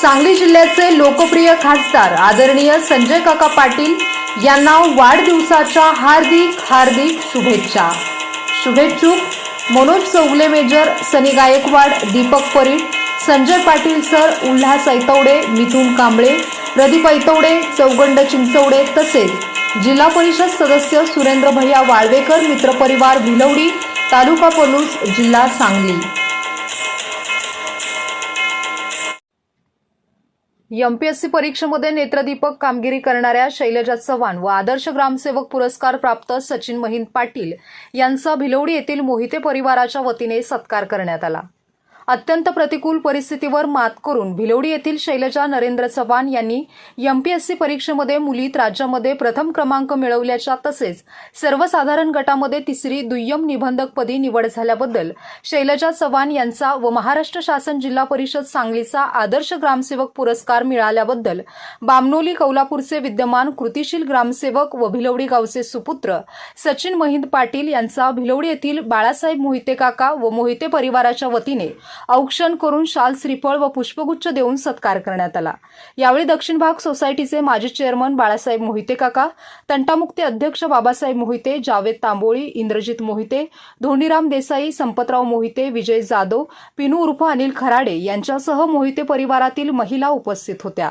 सांगली जिल्ह्याचे लोकप्रिय खासदार आदरणीय संजय काका पाटील यांना वाढदिवसाच्या हार्दिक हार्दिक शुभेच्छा. शुभेच्छुक मनोज चौगले मेजर सनी गायकवाड दीपक परीट संजय पाटील सर उल्हास ऐतवडे मिथुन कांबळे प्रदीप ऐतवडे चौगंड चिंचवडे तसेच जिल्हा परिषद सदस्य सुरेंद्र भैया वाळवेकर मित्रपरिवार भिलवडी तालुका पलूस जिल्हा सांगली. एमपीएससी परीक्षेमध्ये नेत्रदीपक कामगिरी करणाऱ्या शैलजा चव्हाण व आदर्श ग्रामसेवक पुरस्कार प्राप्त सचिन महिंद पाटील यांचा भिलवडी येथील मोहिते परिवाराच्या वतीने सत्कार करण्यात आला. अत्यंत प्रतिकूल परिस्थितीवर मात करून भिलवडी येथील शैलजा नरेंद्र चव्हाण यांनी एमपीएससी परीक्षेमध्ये मुलीत राज्यामध्ये प्रथम क्रमांक मिळवल्याच्या तसेच सर्वसाधारण गटामध्ये तिसरी दुय्यम निबंधकपदी निवड झाल्याबद्दल शैलजा चव्हाण यांचा व महाराष्ट्र शासन जिल्हा परिषद सांगलीचा आदर्श ग्रामसेवक पुरस्कार मिळाल्याबद्दल बामनोली कौलापूरचे विद्यमान कृतिशील ग्रामसेवक व भिलवडी गावचे सुपुत्र सचिन महिंद पाटील यांचा भिलवडी येथील बाळासाहेब मोहिते काका व मोहिते परिवाराच्या वतीने औक्षण करून शाल श्रीफळ व पुष्पगुच्छ देऊन सत्कार करण्यात आला. यावेळी दक्षिण भाग सोसायटीचे माजी चेअरमन बाळासाहेब मोहिते काका तंटामुक्ती अध्यक्ष बाबासाहेब मोहिते जावेद तांबोळी इंद्रजित मोहिते धोंडीराम देसाई संपतराव मोहिते विजय जाधव पिनू उर्फ अनिल खराडे यांच्यासह मोहिते परिवारातील महिला उपस्थित होत्या.